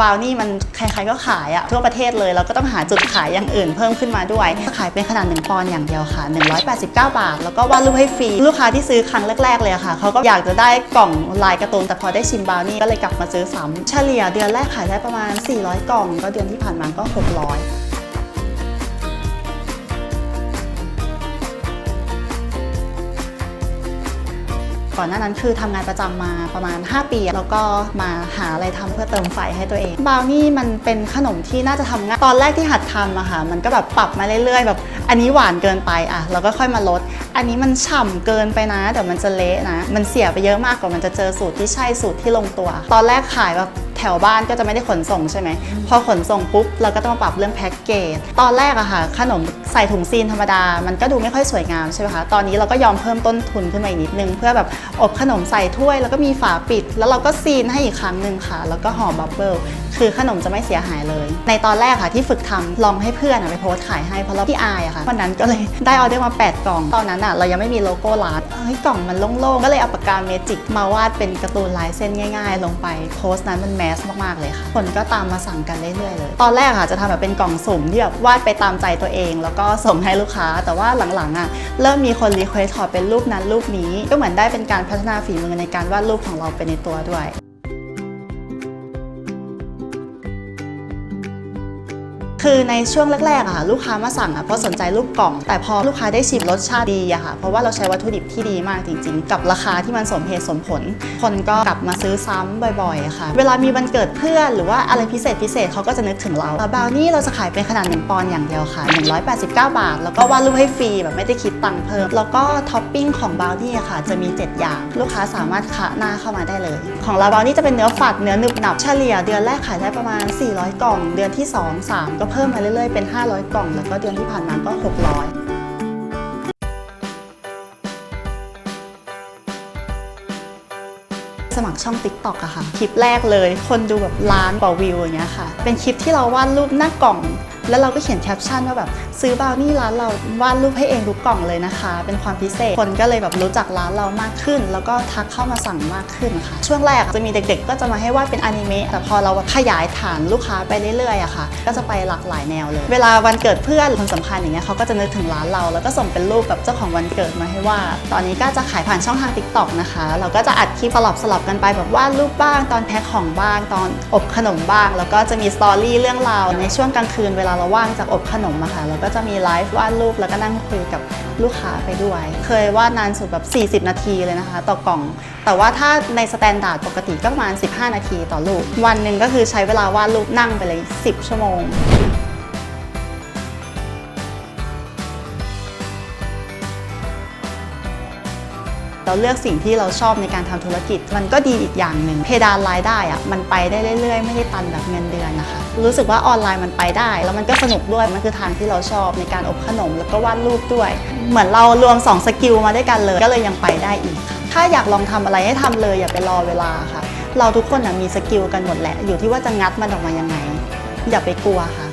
บราวนี่มันใครๆก็ขายอะทั่วประเทศเลยเราก็ต้องหาจุดขายอย่างอื่นเพิ่มขึ้นมาด้วย ขายเป็นขนาด 1 ปอนด์อย่างเดียวค่ะ 189 บาท แล้วก็วาดรูปให้ฟรี ลูกค้าที่ซื้อครั้งแรก ๆ เลยอะค่ะเขาก็อยากจะได้กล่องลายการ์ตูนแต่พอได้ชิมบราวนี่ก็เลยกลับมาซื้อซ้ำเฉลี่ยเดือนแรกขายได้ประมาณ 400 กล่อง ก็เดือนที่ผ่านมาก็ 600 ก่อนหน้านั้นคือทำงานประจำมาประมาณ 5 ปี แล้วก็มาหาอะไรทำเพื่อเติมไฟให้ตัวเองบราวนี่มันเป็นขนมที่น่าจะทำง่ายตอนแรกที่หัดทำอะค่ะมันก็แบบปรับมาเรื่อยๆ แบบ อันนี้หวานเกินไปอะเราก็ค่อยมาลด อันนี้มันฉ่ำเกินไปนะเดี๋ยวมันจะเละนะ มันเสียไปเยอะมากกว่ามันจะเจอสูตรที่ใช่สูตรที่ลงตัว ตอนแรกขายแบบ แถวบ้านก็จะไม่ได้ขนส่งใช่ไหมพอขนส่งปุ๊บเราก็ต้องมาปรับเรื่องแพ็กเกจตอนแรกอะค่ะขนมใส่ถุงซีนธรรมดา มันก็ดูไม่ค่อยสวยงามใช่ไหมคะตอนนี้เราก็ยอมเพิ่มต้นทุนขึ้นมาอีกนิดนึง เพื่อแบบอบขนมใส่ถ้วย แล้วก็มีฝาปิด แล้วเราก็ซีนให้อีกครั้งหนึ่งค่ะ แล้วก็ห่อบับเบิลคือขนมจะไม่เสียหายเลย ในตอนแรกค่ะที่ฝึกทำลองให้เพื่อนอะไปโพสต์ขายให้เพราะเราพี่อายอะค่ะวันนั้นก็เลยได้ออเดอร์มา 8 กล่อง ตอนนั้นอะเรายังไม่มีโลโก้ร้านเฮ้ยกล่องมันโล่งๆก็เลยเอาปากกาเมจิกมาวาดเป็นการ์ตูนลายเส้นง่าย ๆ ลงไปโพสต์นั้นมันแมสมากๆเลยค่ะ คนก็ตามมาสั่งกันเรื่อยๆเลย ตอนแรกค่ะจะทำแบบเป็นกล่องสุ่มที่แบบวาดไปตามใจตัวเอง แล้วก็ส่งให้ลูกค้า แต่ว่าหลังๆอะเริ่มมีคนรีเควสขอเป็นรูปนั้นรูปนี้ ก็เหมือนได้เป็นการพัฒนาฝีมือในการวาดรูปของเราไปในตัวด้วย คือในช่วงแรกๆอะค่ะลูกค้ามาสั่งอะเพราะสนใจรูปกล่อง แต่พอลูกค้าได้ชิมรสชาติดีอะค่ะเพราะว่าเราใช้วัตถุดิบที่ดีมากจริง ๆ กับราคาที่มันสมเหตุสมผล คนก็กลับมาซื้อซ้ำบ่อยๆค่ะ เวลามีวันเกิดเพื่อนหรือว่าอะไรพิเศษพิเศษเขาก็จะนึกถึงเราบราวนี่เราจะขายเป็นขนาด1ปอนด์อย่างเดียวค่ะ 189 บาท แล้วก็วาดรูปให้ฟรีแบบไม่ได้คิดตังค์เพิ่ม แล้วก็ท็อปปิ้งของบราวนี่อะค่ะ จะมี 7 อย่าง ลูกค้าสามารถคะหน้าเข้ามาได้เลย ของเราบราวนี่จะเป็นเนื้อฝัดเนื้อหนึบหนับเฉลี่ยเดือนแรกขายได้ประมาณ 400 กล่อง เดือนที่ 2 3 ก็เพิ่มมาเรื่อยๆ เป็น 500 กล่อง แล้วก็เดือนที่ผ่านมาก็ 600สมัครช่อง t ิ k t o k อะค่ะ คลิปแรกเลย คนดูแบบล้านกว่าวิวอย่างเงี้ยค่ะ เป็นคลิปที่เราวาดรูปหน้ากล่อง แล้วเราก็เขียนแคปชั่นว่าแบบซื้อบราวนี่ร้านเราวาดรูปให้เองทุกกล่องเลยนะคะ เป็นความพิเศษคนก็เลยแบบรู้จักร้านเรามากขึ้น แล้วก็ทักเข้ามาสั่งมากขึ้นค่ะ ช่วงแรกจะมีเด็กๆ ก็จะมาให้วาดเป็นอนิเมะแต่พอเราขยายฐานลูกค้าไปเรื่อยๆอะค่ะ ก็จะไปหลากหลายแนวเลย เวลาวันเกิดเพื่อนคนสำคัญอย่างเงี้ยเขาก็จะนึกถึงร้านเรา แล้วก็ส่งเป็นรูปแบบเจ้าของวันเกิดมาให้วาดตอนนี้ก็จะขายผ่านช่องทาง TikTok นะคะ เราก็จะอัดคลิปสลับสลับกันไปแบบวาดรูปบ้าง ตอนแพ็คของบ้าง ตอนอบขนมบ้าง แล้วก็จะมีสตอรี่เรื่องราวในช่วงกลางคืนเวลาเราว่างจากอบขนมอะค่ะเราก็จะมีไลฟ์วาดรูปแล้วก็นั่งคุยกับลูกค้าไปด้วย เคยวาดนานสุดแบบ 40 นาทีเลยนะคะ ต่อกล่อง แต่ว่าถ้าในสแตนดาร์ดปกติก็ประมาณ 15 นาทีต่อรูปวันหนึ่งก็คือใช้เวลาวาดรูปนั่งไปเลย 10 ชั่วโมง เราเลือกสิ่งที่เราชอบในการทำธุรกิจ มันก็ดีอีกอย่างหนึ่งเพดานรายได้อะมันไปได้เรื่อย ๆ ไม่ได้ตันแบบเงินเดือนนะคะ รู้สึกว่าออนไลน์มันไปได้ แล้วมันก็สนุกด้วยมันคือทางที่เราชอบในการอบขนมแล้วก็วาดรูปด้วย เหมือนเรารวม2สกิลมาด้วยกันเลย ก็เลยยังไปได้อีก ถ้าอยากลองทำอะไรให้ทำเลย อย่าไปรอเวลาค่ะ เราทุกคนนะมีสกิลกันหมดแหละอยู่ที่ว่าจะงัดมันออกมายังไงอย่าไปกลัวค่ะ